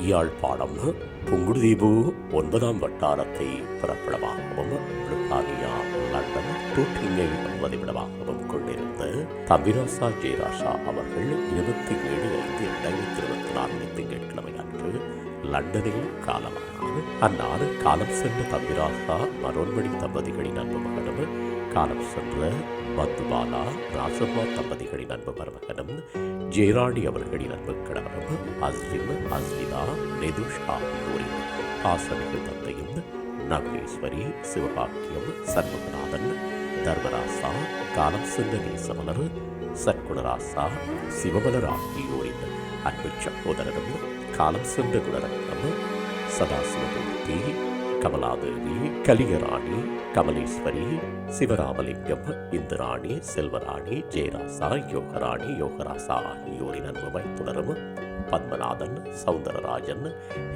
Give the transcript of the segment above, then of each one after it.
யாழ்ப்பாணம் புங்குடுதீபு ஒன்பதாம் வட்டாரத்தை பிறப்பிடமாகவும் பிரித்தானியா லண்டன் டூட்டிங்கை வதிவிடமாகவும் கொண்டிருந்த தம்பிராசா ஜெயராசா அவர்கள் இருபத்தி ஏழு ஐந்து இரண்டாயிரத்தி இருபத்தி நான்கு திங்கட்கிழமை அன்று லண்டனில் காலமானார். அந்நாடு காலம் சென்ற தம்பிராசா மனோன்மணி தம்பதிகளின் அன்பு மகனும் காலம் சென்ற பத்துபாலா ராசபா தம்பதிகளின் அன்பு மருமகனும் ஜெயராணி அவர்களின் அன்பு கணவரும் அஸ்லிம் அஸ்லிதா நெதுஷ் ஆகியோரின் பாசமிகு தந்தையும் நகுலேஸ்வரி சிவபாக்கியம் சண்முகநாதன் தர்மராசா காலம் சென்ற நேசமலர் சற்குணராசா சிவமலர் ஆகியோரின் அன்பு சகோதரனும் காலம் சென்ற குணரத்னம் சதாசிவமூர்த்தி கமலாதேவி கலியராணி கமலேஸ்வரி சிவராமலிங்கம் இந்திராணி செல்வராணி ஜெயராசா யோகராணி யோகராசா ஆகியோரின் அன்புமை தொடரும். பத்மநாதன் சவுந்தரராஜன்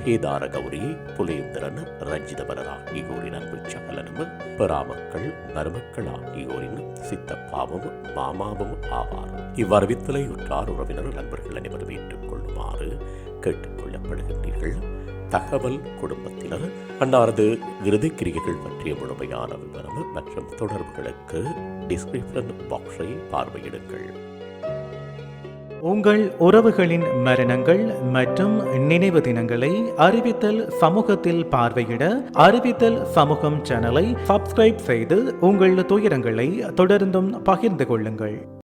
ஹேதார கௌரி புலேந்திரன் ரஞ்சிதவரர் ஆகியோரின் அன்பு சகலனும் பெறாமக்கள் மருமக்கள் ஆகியோரின் சித்தப்பாவும் மாமாவும் ஆவார். இவ்வறிவித்தலை உற்றார் உறவினர் நண்பர்கள் அனைவரும் ஏற்றுக்கொள்ளுமாறு கேட்டுக்கொள்ளப்படுகின்றீர்கள். தகவல் குடும்பத்தினர் அன்னாரது இறுதிக் கிரிகைகள் பற்றிய முழுமையான விவரம் மற்றும் தொடர்புகளுக்கு டிஸ்கிரிப்ஷன் பாக்ஸை பார்வையிடுங்கள். உங்கள் உறவுகளின் மரணங்கள் மற்றும் நினைவு தினங்களை அறிவித்தல் சமூகத்தில் பார்வையிட அறிவித்தல் சமூகம் சேனலை சப்ஸ்கிரைப் செய்து உங்கள் துயரங்களை தொடர்ந்தும் பகிர்ந்து கொள்ளுங்கள்.